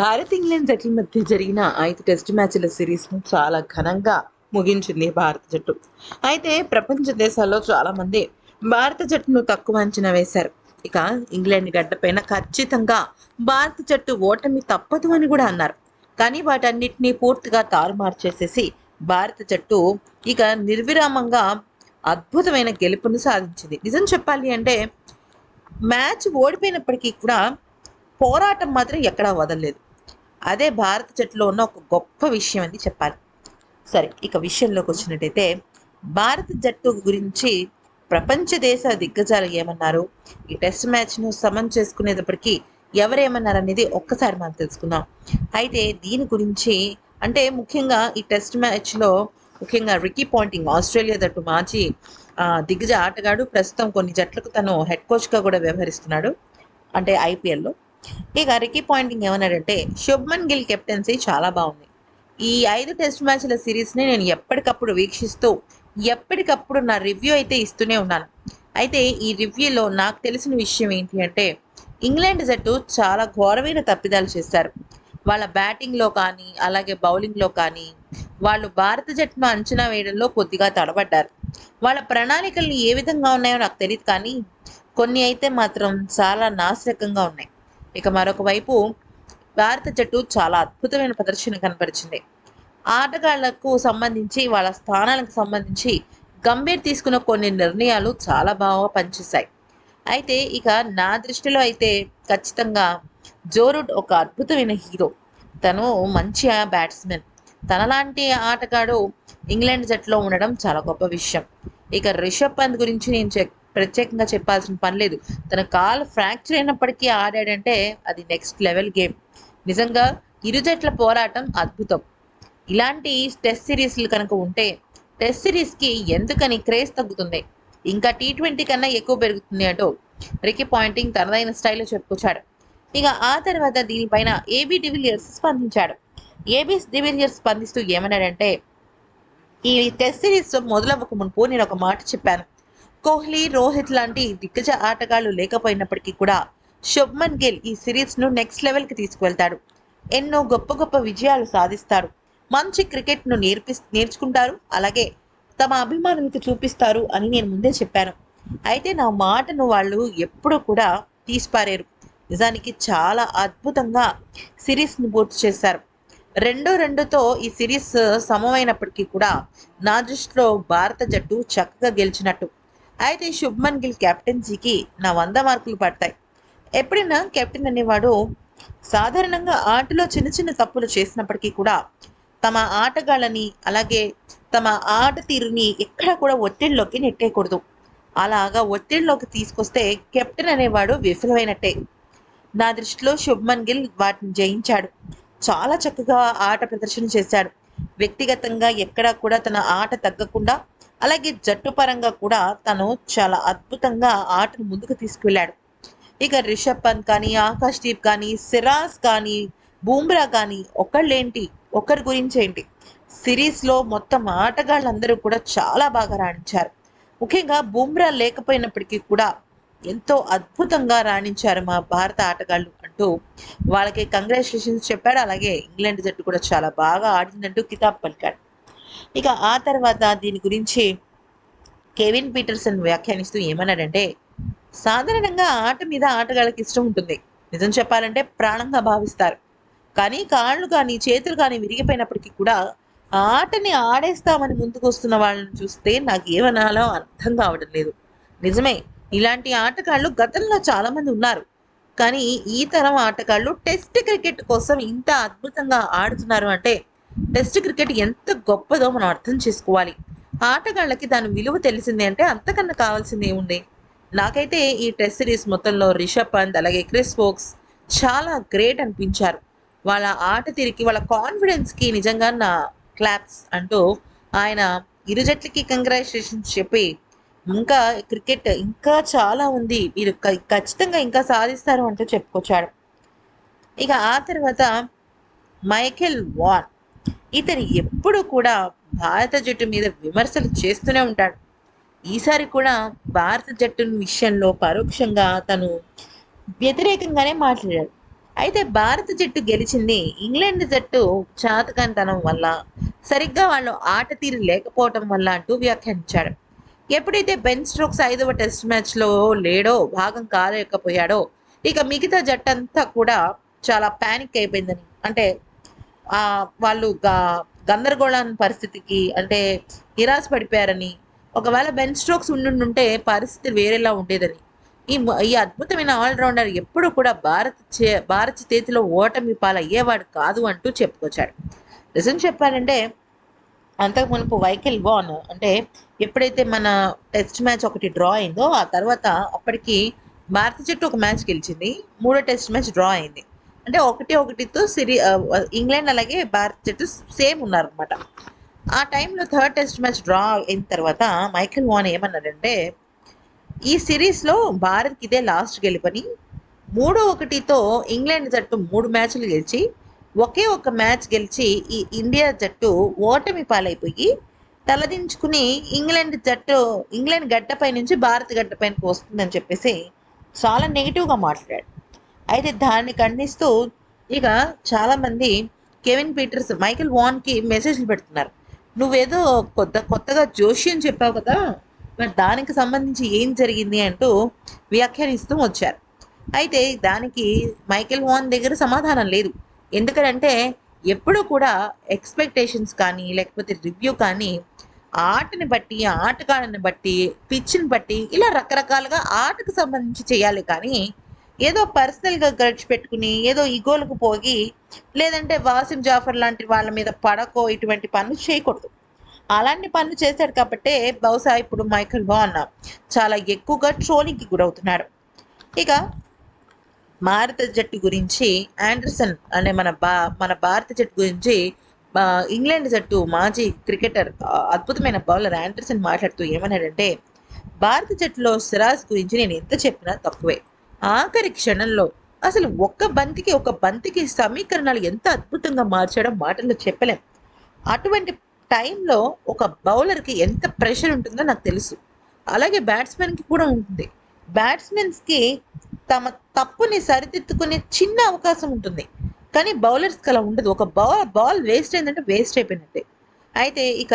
Bharat England జట్ల మధ్య జరిగిన ఐదు టెస్ట్ మ్యాచ్ల సిరీస్ను చాలా ఘనంగా ముగించింది భారత జట్టు. అయితే ప్రపంచ దేశాల్లో చాలామంది భారత జట్టును తక్కువ అంచనా వేశారు. ఇక ఇంగ్లాండ్ గడ్డపైన ఖచ్చితంగా భారత జట్టు ఓటమి తప్పదు అని కూడా అన్నారు. కానీ వాటన్నిటినీ పూర్తిగా తారుమారు చేసేసి భారత జట్టు ఇక నిర్విరామంగా అద్భుతమైన గెలుపును సాధించింది. నిజం చెప్పాలి అంటే మ్యాచ్ ఓడిపోయినప్పటికీ కూడా పోరాటం మాత్రం ఎక్కడా వదలలేదు. అదే భారత జట్టులో ఉన్న ఒక గొప్ప విషయం అని చెప్పాలి. సరే ఇక విషయంలోకి వచ్చినట్టయితే భారత జట్టు గురించి ప్రపంచ దేశ దిగ్గజాలు ఏమన్నారు? ఈ టెస్ట్ మ్యాచ్ను సమన్ చేసుకునేటప్పటికీ ఎవరేమన్నారు అనేది ఒక్కసారి మనం తెలుసుకుందాం. అయితే దీని గురించి అంటే ముఖ్యంగా ఈ టెస్ట్ మ్యాచ్లో ముఖ్యంగా రికీ పాయింటింగ్ ఆస్ట్రేలియా జట్టు మాజీ ఆ, దిగ్గజ ఆటగాడు ప్రస్తుతం కొన్ని జట్లకు తను హెడ్ కోచ్గా కూడా వ్యవహరిస్తున్నాడు. అంటే ఐపీఎల్లో ఇక రికీ పాయింటింగ్ ఏమన్నాడంటే శుభ్మన్ గిల్ కెప్టెన్సీ చాలా బాగుంది. ఈ ఐదు టెస్ట్ మ్యాచ్ల సిరీస్ని నేను ఎప్పటికప్పుడు వీక్షిస్తూ ఎప్పటికప్పుడు నా రివ్యూ అయితే ఇస్తూనే ఉన్నాను. అయితే ఈ రివ్యూలో నాకు తెలిసిన విషయం ఏంటి అంటే ఇంగ్లాండ్ జట్టు చాలా ఘోరమైన తప్పిదాలు చేశారు. వాళ్ళ బ్యాటింగ్లో కానీ అలాగే బౌలింగ్లో కానీ వాళ్ళు భారత జట్టును అంచనా వేయడంలో కొద్దిగా తడబడ్డారు. వాళ్ళ ప్రణాళికలు ఏ విధంగా ఉన్నాయో నాకు తెలియదు కానీ కొన్ని అయితే మాత్రం చాలా నాశరకంగా ఉన్నాయి. ఇక మరొక వైపు భారత జట్టు చాలా అద్భుతమైన ప్రదర్శన కనపరిచింది ఆటగాళ్ళకు సంబంధించి వాళ్ళ స్థానాలకు సంబంధించి గంభీర్ తీసుకున్న కొన్ని నిర్ణయాలు చాలా బాగా పనిచేశాయి. అయితే ఇక నా దృష్టిలో అయితే ఖచ్చితంగా జోరుడ్ ఒక అద్భుతమైన హీరో. తను మంచి బ్యాట్స్మెన్. తనలాంటి ఆటగాడు ఇంగ్లాండ్ జట్టులో ఉండడం చాలా గొప్ప విషయం. ఇక రిషబ్ పంత్ గురించి నేను ప్రత్యేకంగా చెప్పాల్సిన పని లేదు. తన కాలు ఫ్రాక్చర్ అయినప్పటికీ ఆడాడంటే అది నెక్స్ట్ లెవెల్ గేమ్. నిజంగా ఇరు జట్ల పోరాటం అద్భుతం. ఇలాంటి టెస్ట్ సిరీస్లు కనుక ఉంటే టెస్ట్ సిరీస్కి ఎందుకని క్రేజ్ తగ్గుతుంది? ఇంకా టీ ట్వంటీ కన్నా ఎక్కువ పెరుగుతుంది అంటూ రికీ పాయింటింగ్ తనదైన స్టైల్లో చెప్పుకొచ్చాడు. ఇక ఆ తర్వాత దీనిపైన ఏబీ డివిలియర్స్ స్పందించాడు. ఏబీ డివిలియర్స్ స్పందిస్తూ ఏమన్నాడంటే ఈ టెస్ట్ సిరీస్ మొదలవ్వక మునుపు నేను ఒక మాట చెప్పాను. కోహ్లీ రోహిత్ లాంటి దిగ్గజ ఆటగాళ్ళు లేకపోయినప్పటికీ కూడా శుభ్మన్ గిల్ ఈ సిరీస్ను నెక్స్ట్ లెవెల్కి తీసుకువెళ్తాడు. ఎన్నో గొప్ప గొప్ప విజయాలు సాధిస్తారు. మంచి క్రికెట్ను నేర్పి నేర్చుకుంటారు. అలాగే తమ అభిమానులకు చూపిస్తారు అని నేను ముందే చెప్పాను. అయితే నా మాటను వాళ్ళు ఎప్పుడూ కూడా తీసిపారేరు. నిజానికి చాలా అద్భుతంగా సిరీస్ని పూర్తి చేశారు. రెండో రెండుతో ఈ సిరీస్ సమమైనప్పటికీ కూడా నా దృష్టిలో భారత జట్టు చక్కగా గెలిచినట్టు. అయితే శుభ్మన్ గిల్ కెప్టెన్సీకి నా వంద మార్కులు పడతాయి. ఎప్పుడైనా కెప్టెన్ అనేవాడు సాధారణంగా ఆటలో చిన్న చిన్న తప్పులు చేసినప్పటికీ కూడా తమ ఆటగాళ్ళని అలాగే తమ ఆట తీరుని ఎక్కడ కూడా ఒత్తిడిలోకి నెట్టేయకూడదు. అలాగా ఒత్తిడిలోకి తీసుకొస్తే కెప్టెన్ అనేవాడు విఫలమైనట్టే. నా దృష్టిలో శుభ్మన్ గిల్ వాటిని జయించాడు. చాలా చక్కగా ఆట ప్రదర్శన చేశాడు. వ్యక్తిగతంగా ఎక్కడా కూడా తన ఆట తగ్గకుండా అలాగే జట్టు పరంగా కూడా తను చాలా అద్భుతంగా ఆటను ముందుకు తీసుకువెళ్ళాడు ఇక రిషబ్ పంత్ కానీ ఆకాష్ దీప్ కానీ సిరాజ్ కానీ బూమ్రా కానీ ఒకళ్ళేంటి? ఒకరి గురించి ఏంటి సిరీస్లో మొత్తం ఆటగాళ్ళందరూ కూడా చాలా బాగా రాణించారు. ముఖ్యంగా బూమ్రా లేకపోయినప్పటికీ కూడా ఎంతో అద్భుతంగా రాణించారు మా భారత ఆటగాళ్ళు అంటూ వాళ్ళకి కంగ్రాచులేషన్స్ చెప్పాడు. అలాగే ఇంగ్లాండ్ జట్టు కూడా చాలా బాగా ఆడిందంటూ కితాబ్ పలికాడు. ఇక ఆ తర్వాత దీని గురించి కెవిన్ పీటర్సన్ వ్యాఖ్యానిస్తూ ఏమన్నాడంటే సాధారణంగా ఆట మీద ఆటగాళ్ళకి ఇష్టం ఉంటుంది. నిజం చెప్పాలంటే ప్రాణంగా భావిస్తారు. కానీ కాళ్ళు కానీ చేతులు కానీ విరిగిపోయినప్పటికీ కూడా ఆటని ఆడేస్తామని ముందుకు వస్తున్న వాళ్ళని చూస్తే నాకు ఏమనాలో అర్థం కావడం లేదు. నిజమే ఇలాంటి ఆటగాళ్ళు గతంలో చాలా మంది ఉన్నారు. కానీ ఈ తరం ఆటగాళ్ళు టెస్ట్ క్రికెట్ కోసం ఇంత అద్భుతంగా ఆడుతున్నారు అంటే టెస్ట్ క్రికెట్ ఎంత గొప్పదో మనం అర్థం చేసుకోవాలి. ఆటగాళ్ళకి దాని విలువ తెలిసింది అంటే అంతకన్నా కావాల్సింది ఏముంది? నాకైతే ఈ టెస్ట్ సిరీస్ మొత్తంలో రిషబ్ పంత్ అలాగే క్రిస్ ఫోక్స్ చాలా గ్రేట్ అనిపించారు. వాళ్ళ ఆట తీరికి వాళ్ళ కాన్ఫిడెన్స్కి నిజంగా నా క్లాప్స్ అంటూ ఆయన ఇరు జట్లకి కంగ్రాచులేషన్స్ చెప్పి ఇంకా క్రికెట్ ఇంకా చాలా ఉంది మీరు ఖచ్చితంగా ఇంకా సాధిస్తారు అంటూ చెప్పుకొచ్చాడు. ఇక ఆ తర్వాత మైకెల్ వాన్ ఇతను ఎప్పుడు కూడా భారత జట్టు మీద విమర్శలు చేస్తూనే ఉంటాడు. ఈసారి కూడా భారత జట్టు విషయంలో పరోక్షంగా తను వ్యతిరేకంగానే మాట్లాడాడు. అయితే భారత జట్టు గెలిచింది ఇంగ్లాండ్ జట్టు చాతకంతనం వల్ల సరిగ్గా వాళ్ళు ఆట తీరు లేకపోవటం వల్ల అంటూ వ్యాఖ్యానించాడు. ఎప్పుడైతే బెన్ స్ట్రోక్స్ ఐదవ టెస్ట్ మ్యాచ్లో లేడో భాగం కాలేకపోయాడో ఇక మిగతా జట్టు అంతా కూడా చాలా ప్యానిక్ అయిపోయిందని అంటే వాళ్ళు గందరగోళాన్ని పరిస్థితికి అంటే నిరాశ పడిపోయారని ఒకవేళ బెన్ స్ట్రోక్స్ ఉండుంటే పరిస్థితి వేరేలా ఉండేదని. ఈ ఈ అద్భుతమైన ఆల్రౌండర్ ఎప్పుడు కూడా భారత్ చే భారత చేతిలో ఓటమి పాలయ్యేవాడు కాదు అంటూ చెప్పుకొచ్చాడు. నిజం చెప్పాలంటే అంతకు మునుపు వైకెల్ వాన్ అంటే ఎప్పుడైతే మన టెస్ట్ మ్యాచ్ ఒకటి డ్రా అయిందో ఆ తర్వాత అప్పటికి భారత జట్టు ఒక మ్యాచ్ గెలిచింది. మూడో టెస్ట్ మ్యాచ్ డ్రా అయింది. అంటే ఒకటి ఒకటితో సిరీ ఇంగ్లాండ్ అలాగే భారత్ జట్టు సేమ్ ఉన్నారనమాట ఆ టైంలో థర్డ్ టెస్ట్ మ్యాచ్ డ్రా అయిన తర్వాత మైకెల్ వాన్ ఏమన్నాడంటే ఈ సిరీస్లో భారత్కి ఇదే లాస్ట్ గెలుపని మూడో ఒకటితో ఇంగ్లాండ్ జట్టు మూడు మ్యాచ్లు గెలిచి ఒకే ఒక మ్యాచ్ గెలిచి ఈ ఇండియా జట్టు ఓటమి పాలైపోయి తలదించుకుని ఇంగ్లాండ్ జట్టు ఇంగ్లాండ్ గడ్డపై నుంచి భారత్ గడ్డపైనకి వస్తుందని చెప్పేసి చాలా నెగిటివ్గా మాట్లాడాడు. అయితే దాన్ని ఖండిస్తూ ఇక చాలామంది కెవిన్ పీటర్స్ మైకిల్ వాన్కి మెసేజ్లు పెడుతున్నారు. నువ్వేదో కొత్త కొత్తగా జోషి అని చెప్పావు కదా మరి దానికి సంబంధించి ఏం జరిగింది అంటూ వ్యాఖ్యానిస్తూ వచ్చారు. అయితే దానికి మైకేల్ వాన్ దగ్గర సమాధానం లేదు. ఎందుకంటే ఎప్పుడూ కూడా ఎక్స్పెక్టేషన్స్ కానీ లేకపోతే రివ్యూ కానీ ఆటని బట్టి ఆటగాళ్ళని బట్టి పిచ్ని బట్టి ఇలా రకరకాలుగా ఆటకు సంబంధించి చేయాలి కానీ ఏదో పర్సనల్గా గడిచి పెట్టుకుని ఏదో ఇగోలకు పోగి లేదంటే వాసిం జాఫర్ లాంటి వాళ్ళ మీద పడకో ఇటువంటి పనులు చేయకూడదు. అలాంటి పనులు చేశాడు కాబట్టే బహుశా ఇప్పుడు మైకల్ బాన్ చాలా ఎక్కువగా ట్రోలింగ్కి గురవుతున్నాడు ఇక భారత జట్టు గురించి ఆండర్సన్ అనే మన బా మన భారత జట్టు గురించి ఇంగ్లాండ్ జట్టు మాజీ క్రికెటర్ అద్భుతమైన బౌలర్ ఆండర్సన్ మాట్లాడుతూ ఏమన్నాడంటే భారత జట్టులో సిరాజ్ గురించి నేను ఎంత చెప్పినా తక్కువే. ఆఖరి క్షణంలో అసలు ఒక్క బంతికి ఒక బంతికి సమీకరణాలు ఎంత అద్భుతంగా మార్చాడో మాటల్లో చెప్పలేం. అటువంటి టైంలో ఒక బౌలర్కి ఎంత ప్రెషర్ ఉంటుందో నాకు తెలుసు. అలాగే బ్యాట్స్మెన్కి కూడా ఉంటుంది. బ్యాట్స్మెన్స్కి తమ తప్పుని సరిదిద్దుకునే చిన్న అవకాశం ఉంటుంది. కానీ బౌలర్స్కి అలా ఉండదు. ఒక బౌలర్ బాల్ వేస్ట్ అయిందంటే వేస్ట్ అయిపోయినట్టే. అయితే ఇక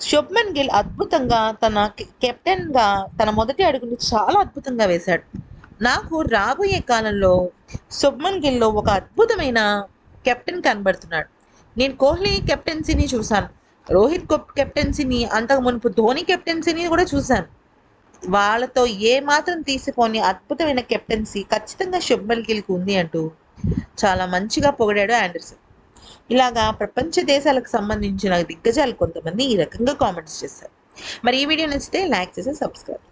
శుభ్మన్ గిల్ అద్భుతంగా తన కెప్టెన్గా తన మొదటి అడుగుని చాలా అద్భుతంగా వేశాడు. నాకు రాబోయే కాలంలో శుభ్మన్ గిల్లో ఒక అద్భుతమైన కెప్టెన్ కనబడుతున్నాడు. నేను కోహ్లీ కెప్టెన్సీని చూశాను. రోహిత్ కెప్టెన్సీని అంతకు మునుపు ధోని కెప్టెన్సీని కూడా చూశాను. వాళ్ళతో ఏ మాత్రం తీసిపోని అద్భుతమైన కెప్టెన్సీ ఖచ్చితంగా శుభ్మన్ గిల్కి ఉంది అంటూ చాలా మంచిగా పొగిడాడు ఆండర్సన్. ఇలాగా ప్రపంచ దేశాలకు సంబంధించిన దిగ్గజాలు కొంతమంది ఈ రకంగా కామెంట్స్ చేశారు. మరి ఈ వీడియో నచ్చితే లైక్ చేసి సబ్స్క్రైబ్